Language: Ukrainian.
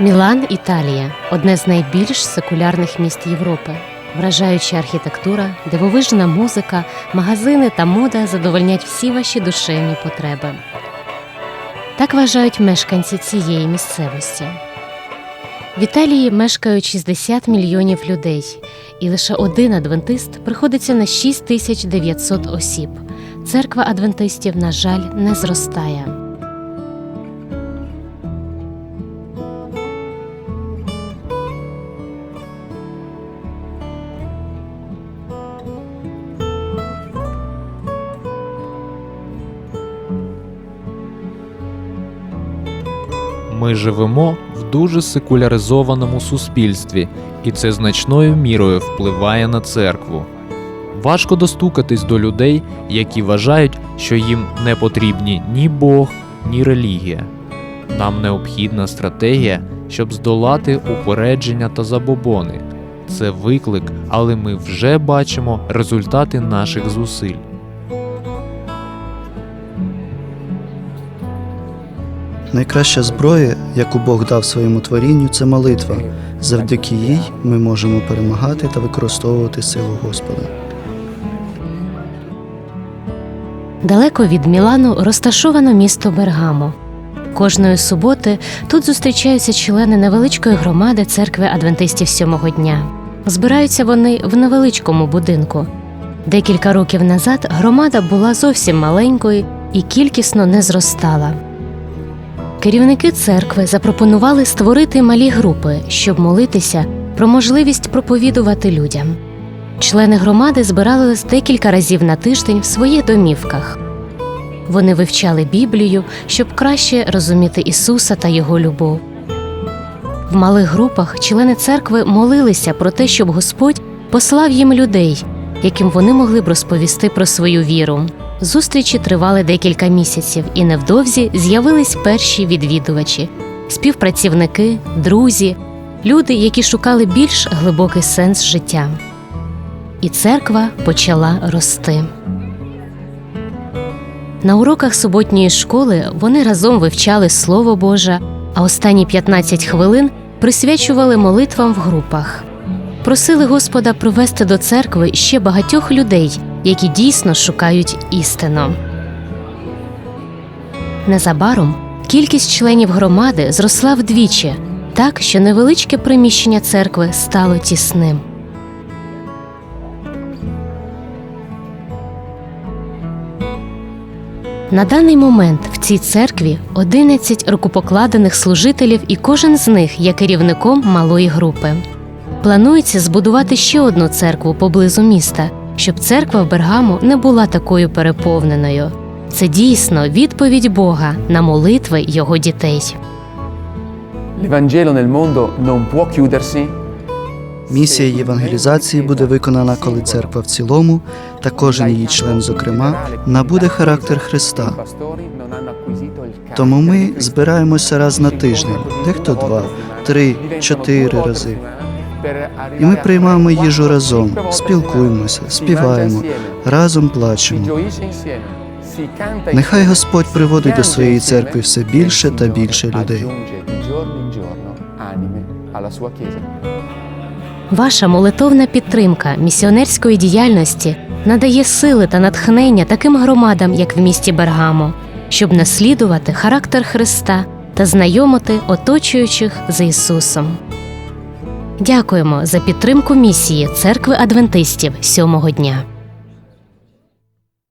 Мілан, Італія одне з найбільш секулярних міст Європи. Вражаюча архітектура, дивовижна музика, магазини та мода задовольнять всі ваші душевні потреби. Так вважають мешканці цієї місцевості. В Італії мешкають 60 мільйонів людей, і лише один адвентист приходиться на 6900 осіб. Церква адвентистів, на жаль, не зростає. Ми живемо в дуже секуляризованому суспільстві, і це значною мірою впливає на церкву. Важко достукатись до людей, які вважають, що їм не потрібні ні Бог, ні релігія. Нам необхідна стратегія, щоб здолати упередження та забобони. Це виклик, але ми вже бачимо результати наших зусиль. Найкраща зброя, яку Бог дав своєму творінню, це молитва. Завдяки їй ми можемо перемагати та використовувати силу Господа. Далеко від Мілану розташовано місто Бергамо. Кожної суботи тут зустрічаються члени невеличкої громади церкви адвентистів сьомого дня. Збираються вони в невеличкому будинку. Декілька років назад громада була зовсім маленькою і кількісно не зростала. Керівники церкви запропонували створити малі групи, щоб молитися про можливість проповідувати людям. Члени громади збирались декілька разів на тиждень в своїх домівках. Вони вивчали Біблію, щоб краще розуміти Ісуса та Його любов. В малих групах члени церкви молилися про те, щоб Господь послав їм людей, яким вони могли б розповісти про свою віру. Зустрічі тривали декілька місяців, і невдовзі з'явились перші відвідувачі, співпрацівники, друзі, люди, які шукали більш глибокий сенс життя. І церква почала рости. На уроках суботньої школи вони разом вивчали Слово Боже, а останні 15 хвилин присвячували молитвам в групах. Просили Господа провести до церкви ще багатьох людей, які дійсно шукають істину. Незабаром кількість членів громади зросла вдвічі, так що невеличке приміщення церкви стало тісним. На даний момент в цій церкві 11 рукопокладених служителів, і кожен з них є керівником малої групи. Планується збудувати ще одну церкву поблизу міста, щоб церква в Бергамо не була такою переповненою. Це дійсно відповідь Бога на молитви його дітей. L'Evangelo nel mondo non può chiudersi Місія євангелізації буде виконана, коли церква в цілому та кожен її член, зокрема, набуде характер Христа. Тому ми збираємося раз на тиждень, дехто два, три, чотири рази. І ми приймаємо їжу разом, спілкуємося, співаємо, разом плачемо. Нехай Господь приводить до своєї церкви все більше та більше людей. Ваша молитовна підтримка місіонерської діяльності надає сили та натхнення таким громадам, як в місті Бергамо, щоб наслідувати характер Христа та знайомити оточуючих з Ісусом. Дякуємо за підтримку місії церкви адвентистів сьомого дня.